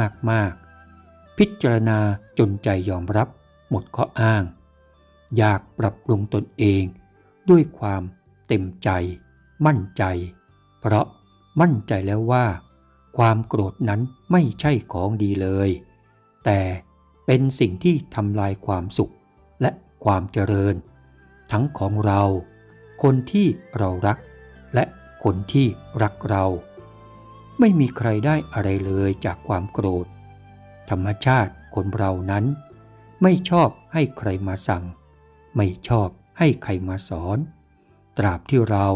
มากมากๆ พิจารณาจนใจยอมรับหมดข้ออ้าง อยากปรับปรุงตนเองด้วยความเต็มใจ มั่นใจ เพราะมั่นใจแล้วว่า ความโกรธนั้นไม่ใช่ของดีเลย แต่เป็นสิ่งที่ทำลายความสุขและความเจริญ ทั้งของเรา คนที่เรารัก และคนที่รักเรา ไม่มีใครได้อะไรเลยจากความโกรธ ธรรมชาติคนเรานั้น ไม่ชอบให้ใครมาสั่ง ไม่ชอบให้ใครมาสอน ตราบที่เรา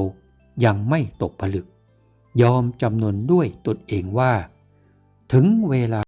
ยังไม่ตกผลึก ยอมจำนนด้วยตนเองว่า ถึงเวลา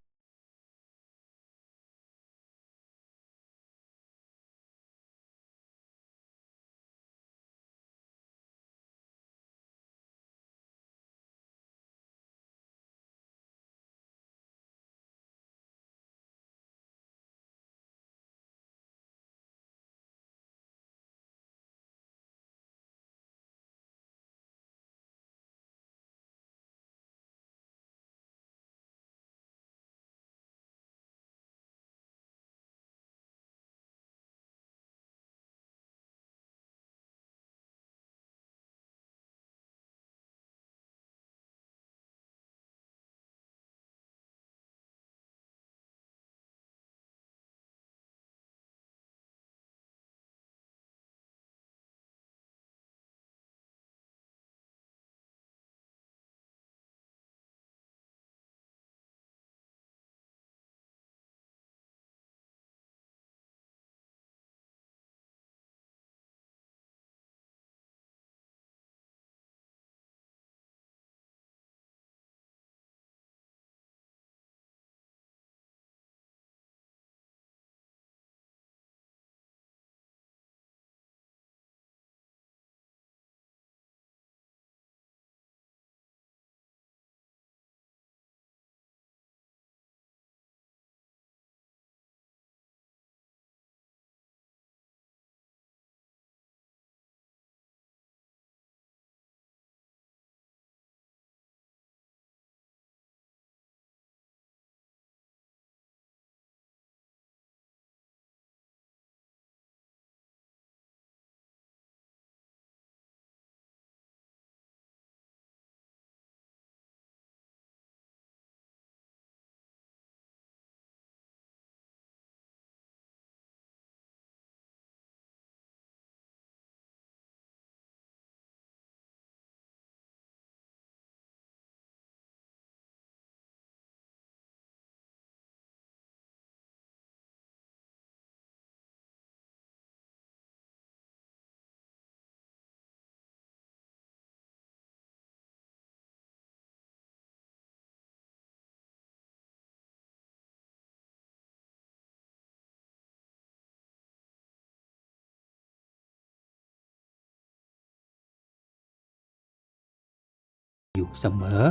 อยู่เสมอ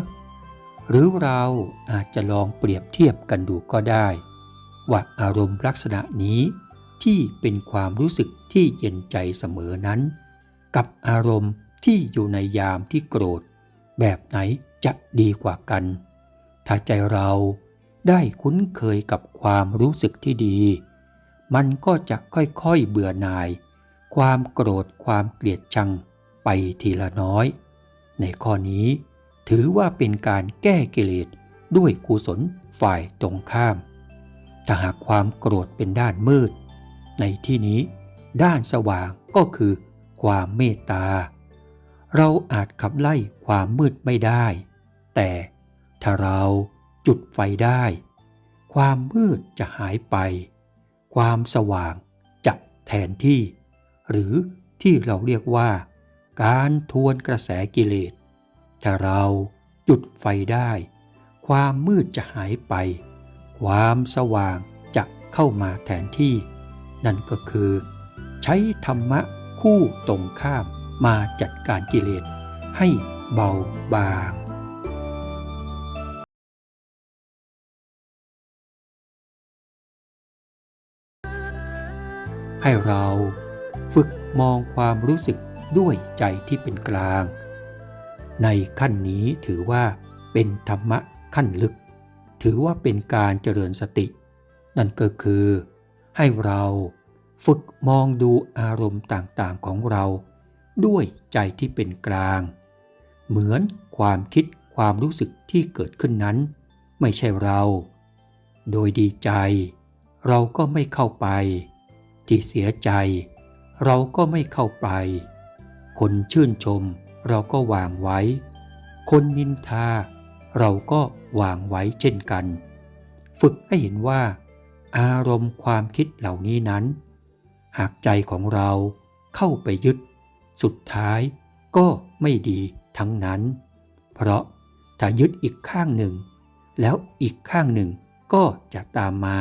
หรือเราอาจจะลองเปรียบเทียบกันดูก็ได้ ว่าอารมณ์ลักษณะนี้ที่เป็นความรู้สึกที่เย็นใจเสมอนั้น กับอารมณ์ที่อยู่ในยามที่โกรธ แบบไหนจะดีกว่ากัน ถ้าใจเราได้คุ้นเคยกับความรู้สึกที่ดี มันก็จะค่อยๆเบื่อหน่าย ความโกรธความเกลียดชังไปทีละน้อย ในข้อนี้ ถือว่าเป็นการแก้กิเลสด้วยกุศลฝ่ายตรงข้าม ถ้าหากความโกรธเป็นด้านมืด ในที่นี้ด้านสว่างก็คือความเมตตา เราอาจขับไล่ความมืดไม่ได้ แต่ถ้าเราจุดไฟได้ ความมืดจะหายไป ความสว่างจะแทนที่ หรือที่เราเรียกว่า การทวนกระแสกิเลส ถ้าเราจุดไฟได้ ความมืดจะหายไป ความสว่างจะเข้ามาแทนที่ นั่นก็คือ ใช้ธรรมะคู่ตรงข้ามมาจัดการกิเลสให้เบาบางให้เราฝึกมองความรู้สึกด้วยใจที่เป็นกลาง ในขั้นนี้ถือว่าเป็นธรรมะขั้นลึก ถือว่าเป็นการเจริญสติ นั่นก็คือ ให้เราฝึกมองดูอารมณ์ต่างๆของเรา ด้วยใจที่เป็นกลาง เหมือนความคิดความรู้สึกที่เกิดขึ้นนั้น ไม่ใช่เรา โดยดีใจ เราก็ไม่เข้าไป ที่เสียใจ เราก็ไม่เข้าไป คนชื่นชม เราก็วางไว้ คนนินทา เราก็วางไว้เช่นกัน ฝึกให้เห็นว่า อารมณ์ความคิดเหล่านี้นั้น หากใจของเราเข้าไปยึด สุดท้ายก็ไม่ดีทั้งนั้น เพราะถ้ายึดอีกข้างหนึ่ง แล้วอีกข้างหนึ่งก็จะตามมา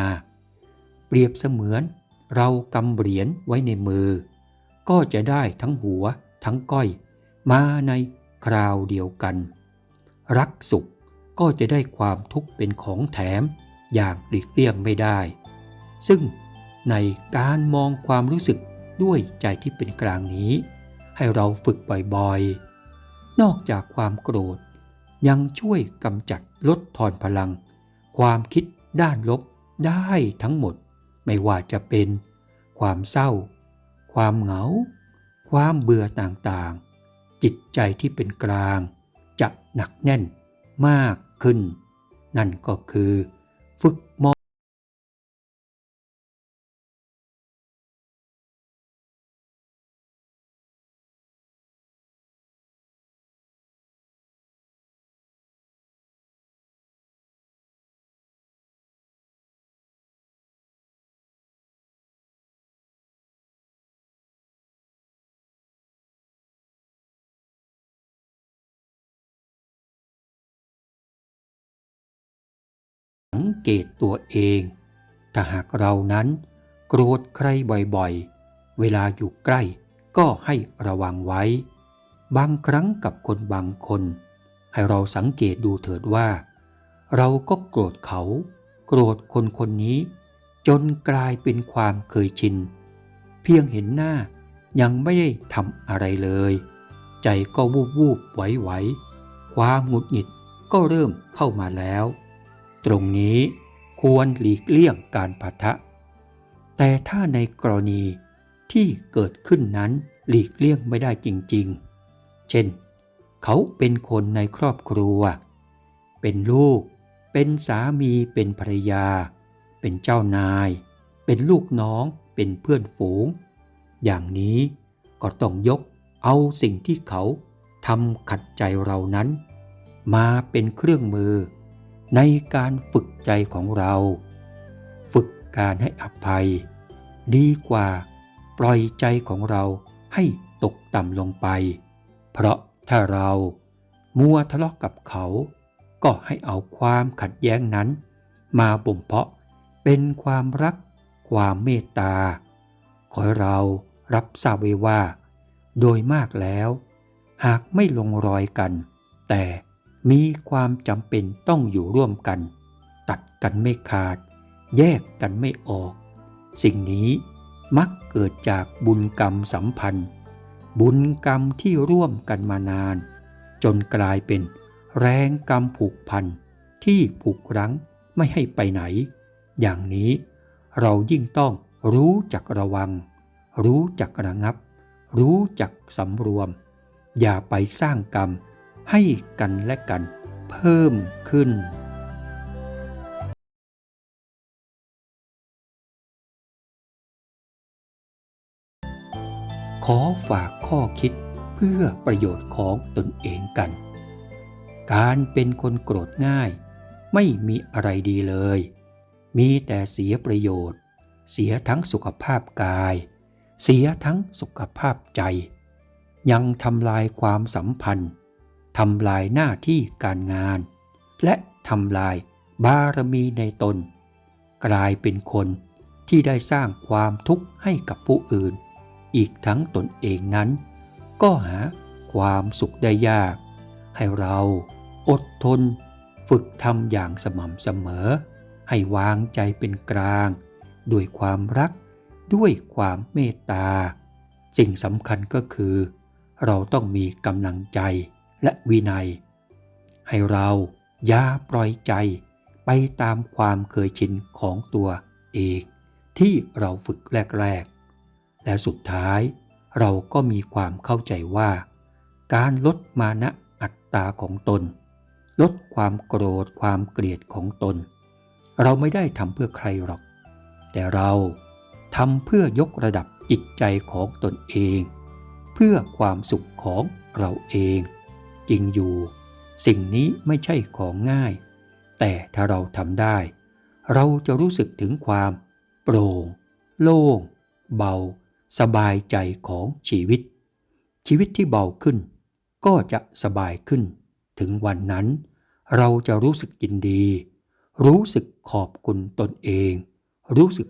เปรียบเสมือนเรากำเหรียญไว้ในมือ ก็จะได้ทั้งหัวทั้งก้อย มาในคราวเดียวกัน รักสุขก็จะได้ความทุกข์เป็นของแถมอย่างหลีกเลี่ยงไม่ได้ ซึ่งในการมองความรู้สึกด้วยใจที่เป็นกลางนี้ ให้เราฝึกบ่อยๆ นอกจากความโกรธ ยังช่วยกำจัดลดทอนพลัง ความคิดด้านลบได้ทั้งหมด ไม่ว่าจะเป็น ความเศร้า ความเหงา ความเบื่อต่างๆ จิตใจที่เป็นกลาง จะหนักแน่นมากขึ้น นั่นก็คือ ฝึกม เกตตัวเอง ถ้าหากเรานั้นโกรธใครบ่อยๆ เวลาอยู่ใกล้ก็ให้ระวังไว้ บางครั้งกับคนบางคน ให้เราสังเกตดูเถิดว่า เราก็โกรธเขา โกรธคนคนนี้ จนกลายเป็นความเคยชิน เพียงเห็นหน้ายังไม่ได้ทำอะไรเลย ใจก็วูบวูบไหวไหวความหงุดหงิดก็เริ่มเข้ามาแล้ว ตรงนี้ควรหลีกเลี่ยงการปะทะ แต่ถ้าในกรณีที่เกิดขึ้นนั้นหลีกเลี่ยงไม่ได้จริงๆ เช่น เขาเป็นคนในครอบครัว เป็นลูก เป็นสามี เป็นภรรยา เป็นเจ้านาย เป็นลูกน้อง เป็นเพื่อนฝูง อย่างนี้ก็ต้องยกเอาสิ่งที่เขาทำขัดใจเรานั้น มาเป็นเครื่องมือ ในการฝึกใจของเรา ฝึกการให้อภัย ดีกว่าปล่อยใจของเราให้ตกต่ำลงไป เพราะถ้าเรามัวทะเลาะกับเขา ก็ให้เอาความขัดแย้งนั้น มาบ่มเพาะเป็นความรัก ความเมตตา ขอให้เรารับทราบไว้ว่า โดยมากแล้ว หากไม่ลงรอยกัน แต่ มีความจำเป็นต้องอยู่ร่วมกัน ตัดกันไม่ขาด แยกกันไม่ออก สิ่งนี้มักเกิดจากบุญกรรมสัมพันธ์ บุญกรรมที่ร่วมกันมานาน จนกลายเป็นแรงกรรมผูกพันที่ผูกรั้งไม่ให้ไปไหน อย่างนี้เรายิ่งต้องรู้จักระวัง รู้จักระงับ รู้จักสำรวม อย่าไปสร้างกรรม ให้กันและกันเพิ่มขึ้นขอฝากข้อคิดเพื่อประโยชน์ของตนเองกัน การเป็นคนโกรธง่าย ไม่มีอะไรดีเลย มีแต่เสียประโยชน์ เสียทั้งสุขภาพกาย เสียทั้งสุขภาพใจ ยังทำลายความสัมพันธ์ ทำลายหน้าที่การงาน และทำลายบารมีในตน กลายเป็นคนที่ได้สร้างความทุกข์ให้กับผู้อื่น อีกทั้งตนเองนั้น ก็หาความสุขได้ยาก ให้เราอดทน ฝึกทำอย่างสม่ำเสมอ ให้วางใจเป็นกลาง ด้วยความรักด้วยความเมตตา สิ่งสำคัญก็คือ เราต้องมีกำลังใจ และวินัย ให้เราอย่าปล่อยใจไปตามความเคยชินของตัวเองที่เราฝึกแรก ๆ และสุดท้ายเราก็มีความเข้าใจว่า การลดมานะอัตตาของตน ลดความโกรธความเกลียดของตน เราไม่ได้ทำเพื่อใครหรอก แต่เราทำเพื่อยกระดับจิตใจของตนเอง เพื่อความสุขของเราเอง จริงอยู่ สิ่งนี้ไม่ใช่ของง่าย แต่ถ้าเราทำได้ เราจะรู้สึกถึงความ โปร่ง โล่ง เบา สบายใจของชีวิต ชีวิตที่เบาขึ้น ก็จะสบายขึ้น ถึงวันนั้น เราจะรู้สึกยินดี รู้สึกขอบคุณตนเอง รู้สึก